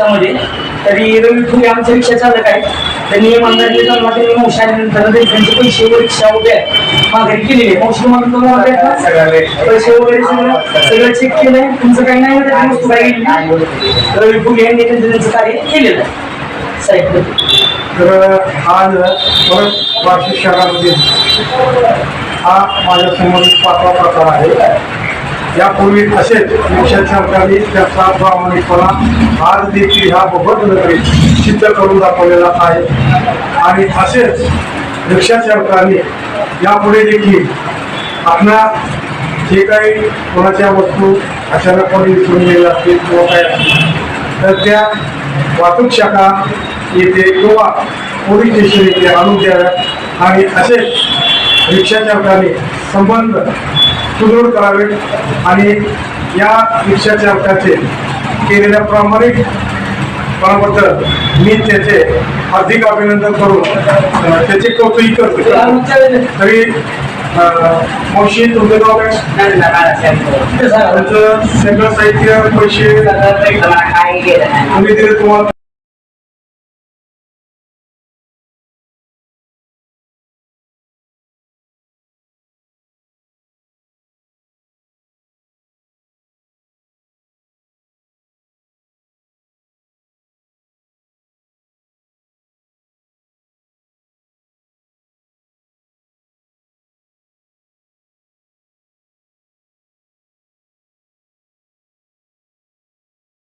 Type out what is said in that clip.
रिक्षामध्ये तरी रवी फुले आमचे रिक्षा चालक आहे त्यांनी इमानदारी चालला त्यांनी मावशी आल्यानंतर त्यांचे पैसे व रिक्षा उभे माघारी केलेले. मावशी म्हणून तुम्हाला भेटला पैसे वगैरे सगळं सगळं चेक केलंय. तुमचं काही नाही त्याची वस्तू काही गेली. रवी फुले यांनी त्यांचं त्यांचं कार्य केलेलं आहे. साहित्य तर आज परत वार्षिक शहरामध्ये हा माझ्यासमोर पाचवा प्रकार आहे. यापूर्वी असेच रिक्षा चालकांनी त्याचा प्रामाणिकपणा आज देखील हा बहुत नगरी सिद्ध करून दाखवलेला आहे. आणि असेच रिक्षा चालकांनी यापुढे देखील आपल्या जे काही कोणाच्या वस्तू अचानकपणे विसरून गेल्या असतील किंवा काय असतील तर त्या वाहतूक शाखा येथे किंवा पोलीस स्टेशन येथे आणून द्याव्यात. आणि असेच रिक्षा चालकाने संबंध सुदृढ करावेत आणि या रिक्षा चालकाचे केलेल्या प्रामाणिक पणाबद्दल मी त्याचे हार्दिक अभिनंदन करून त्याचे कौतुक करतो तरी मावशी तुमचं नाव काय? सगळं साहित्य पैसे आम्ही दिले तुम्हाला?